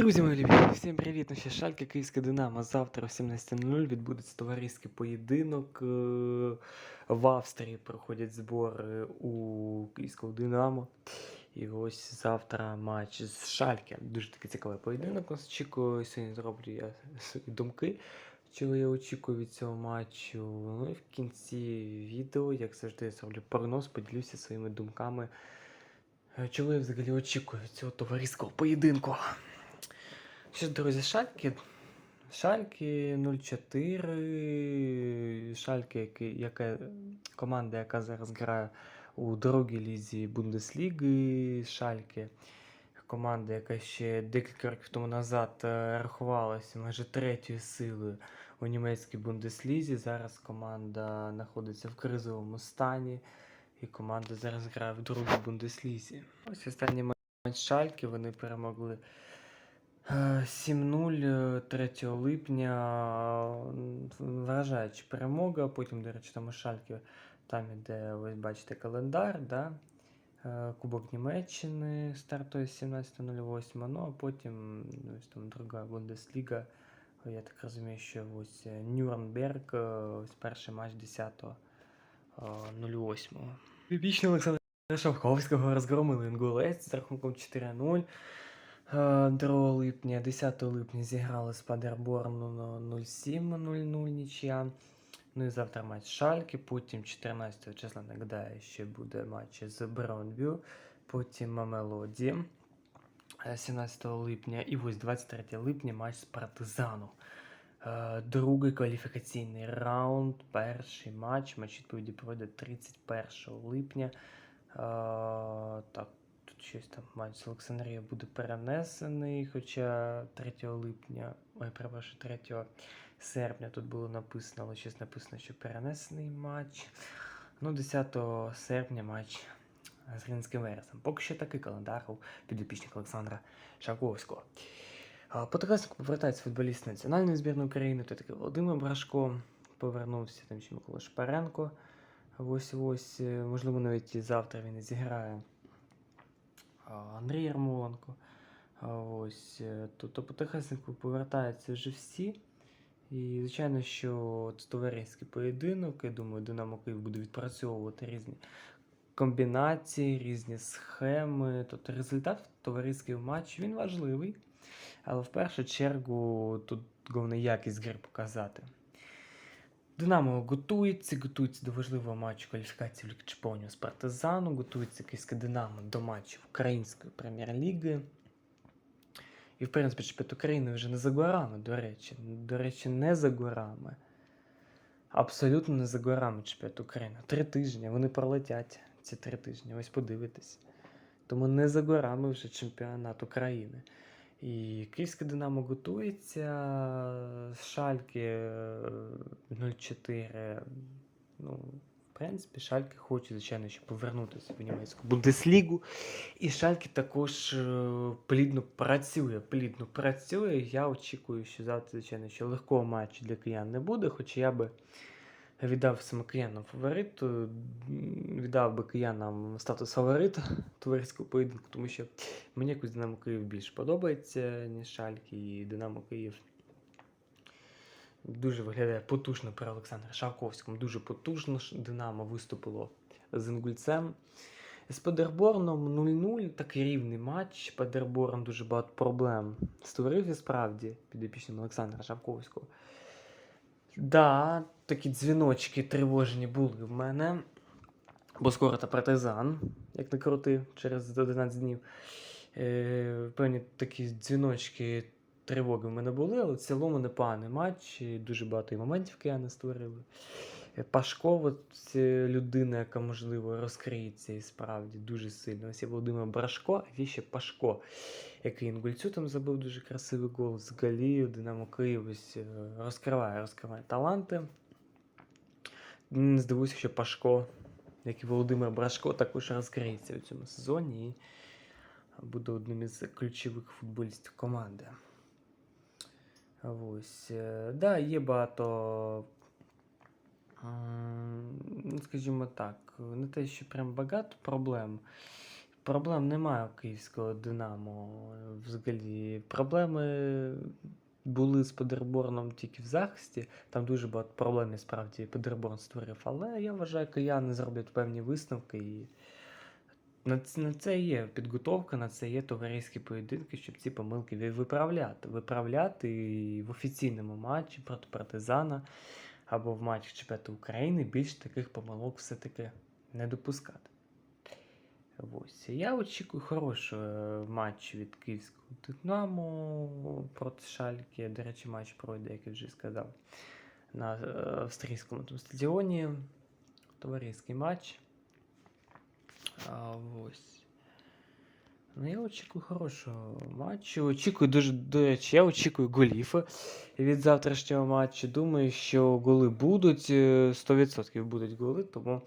Друзі мої любі, всім привіт! Ну ще Шальке Київське Динамо. Завтра о 17.00 відбудеться товариський поєдинок. е, В Австрії проходять збори у Київського Динамо. І ось завтра матч з Шальке. Дуже такий цікавий поєдинок. Нас очікує. Сьогодні зроблю я свої думки, чого я очікую від цього матчу. Ну і в кінці відео, як завжди, я зроблю прогноз, поділюся своїми думками. е, Чого я взагалі очікую від цього товариського поєдинку. Що ж, друзі, Шальки. Шальки 04. Шальки, який- яка команда, яка зараз грає у другій лізі Бундесліги. Шальки. Команда, яка ще декілька років тому назад е, рахувалася майже третьою силою у німецькій Бундеслізі. Зараз команда знаходиться в кризовому стані. І команда зараз грає в другій Бундеслізі. Ось останній матч Шальки вони перемогли 7-0 е, 3 липня. Вражаюча перемога. Потім, до речі, там у Шальки, там іде, ось бачите, календар, да? Е, Кубок Німеччини стартує 17.08. Ну а потім ну, ось там друга Бундесліга. Я так розумію, що ось е, Нюрнберг, е, ось перший матч 10.08. Вічний Олександра Шовковського розгромили інгулець з рахунком 4-0. Е, 2 липня, 10 липня зіграли з Падерборну на 0-7-0-0 нічия. Ну і завтра матч Шальки, потім 14 числа нагадаю, ще буде матч з Бронбю, потім Мамелоді е, 17 липня і ось 23 липня матч з Партизаном. Е, Другий кваліфікаційний раунд, перший матч. Матч відповіді пройде 31 липня. Е, Так, щось там матч з Олександрією буде перенесений, хоча 3 липня, ой, перепрошую, 3 серпня тут було написано, але щось написано, що перенесений матч. Ну, 10 серпня матч з Ринським Вересом. Поки що такий календар у підопічника Олександра Шаковського. По Тарасику повертається футболіст національної збірної України, то такий Володимир Брашко повернувся, там ще Микола Шпаренко. Ось ось, е, можливо, навіть завтра він зіграє. Андрій Ярмоленко. Ось, е, тобто по Техаснику повертаються вже всі. І, звичайно, що це товариський поєдинок. Я думаю, Динамо Київ буде відпрацьовувати різні комбінації, різні схеми. Тобто результат товариський матч він важливий. Але в першу чергу тут головне якість гри показати. Динамо готується, готується до важливого матчу кваліфікації в Лігі Чемпіонів з Партизану, готується київське Динамо до матчів Української прем'єр-ліги. І, в принципі, чемпіонат України вже не за горами, до речі. До речі, не за горами. Абсолютно не за горами чемпіонат України. Три тижні, вони пролетять ці три тижні. Ось подивитесь. Тому не за горами вже чемпіонат України. І Київське Динамо готується. Шальки е, 0-4. Ну, в принципі, Шальки хочуть, звичайно, ще повернутися в німецьку Бундеслігу. І Шальки також е, плідно працює. Плідно працює. Я очікую, що завтра, звичайно, що легкого матчу для киян не буде, хоча я би віддав саме киянам фавориту, віддав би киянам статус фаворита товариського поєдинку, тому що мені якось Динамо Київ більш подобається, ніж Шальки, і Динамо Київ дуже виглядає потужно при Олександрі Шавковському. Дуже потужно Динамо виступило з Інгульцем. З Падерборном 0-0, такий рівний матч. Падерборн дуже багато проблем створив і справді підопічним Олександра Шавковського. Да, такі дзвіночки тривожні були в мене. Бо скоро та партизан, як не крути, через 11 днів. Е, певні такі дзвіночки тривоги в мене були, але в цілому непоганий матч. і Дуже багато і моментів кияни створили. Е, Пашко, от людина, яка, можливо, розкриється і справді дуже сильно. Ось є Володимир Брашко, а ще Пашко, який інгульцю там забив дуже красивий гол з Галію, Динамо Київ ось е, розкриває, розкриває таланти. Здивуюся, що Пашко, як і Володимир Брашко, також розкриється у цьому сезоні і буде одним із ключових футболістів команди. Ось. е, Да, є багато. Ну, Скажімо так, не те, що прям багато проблем. Проблем немає у київського Динамо. Взагалі, проблеми були з Падерборном тільки в захисті. Там дуже багато проблем справді Падерборн створив. Але я вважаю, кияни зроблять певні висновки і. На на це є підготовка, на це є товариські поєдинки, щоб ці помилки виправляти. Виправляти і в офіційному матчі проти партизана або в матчі чемпіонату України більш таких помилок все-таки не допускати. Ось. Я очікую хорошого е, матчу від київського Динамо проти Шальки. До речі, матч пройде, як я вже сказав, на е, австрійському стадіоні. Товариський матч. Ось. Ну, я очікую хорошого матчу. Очікую дуже, до речі, я очікую голів від завтрашнього матчу. Думаю, що голи будуть. е, 100% будуть голи, тому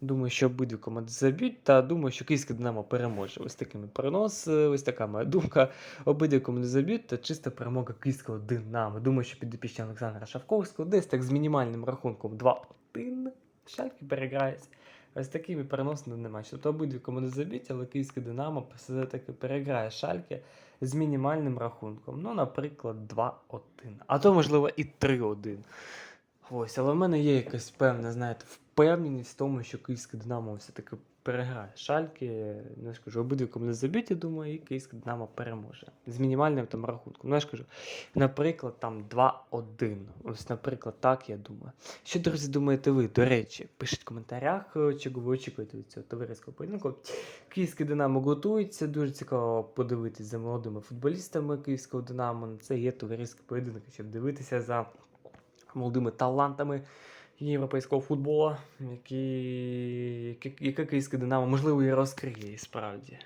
думаю, що обидві команди заб'ють. Та думаю, що київське Динамо переможе. Ось такими перенос, е, ось така моя думка. Обидві команди заб'ють, та чиста перемога київського Динамо. Думаю, що підопічні Олександра Шавковського десь так з мінімальним рахунком 2-1. Шальки переграється. Ось такими переносами немає. Тобто обидві команди забіть, але київське Динамо все-таки переграє шальки з мінімальним рахунком. Ну, наприклад, 2-1. А то, можливо, і 3-1. Ось, але в мене є якась певна, знаєте, впевненість в тому, що київське Динамо все-таки переграє шальки. Ну, я ж кажу, обидві команди заб'ють, я думаю, і київське Динамо переможе. З мінімальним там рахунком. Ну, я ж наприклад, там 2-1. Ось, наприклад, так я думаю. Що, друзі, думаєте ви? До речі, пишіть в коментарях, чого ви очікуєте від цього товариського поєдинку. Київське Динамо готується. Дуже цікаво подивитися за молодими футболістами Київського Динамо. Це є товариський поєдинок, щоб дивитися за молодими талантами європейського які, які, яке Київське Динамо, можливо, і розкриє і справді.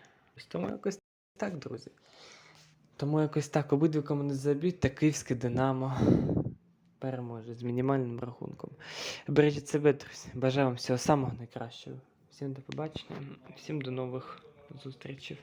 Тому якось так, друзі. Тому якось так обидві команди заб'ють, та Київське Динамо переможе з мінімальним рахунком. Бережіть себе, друзі. Бажаю вам всього самого найкращого. Всім до побачення, всім до нових зустрічей.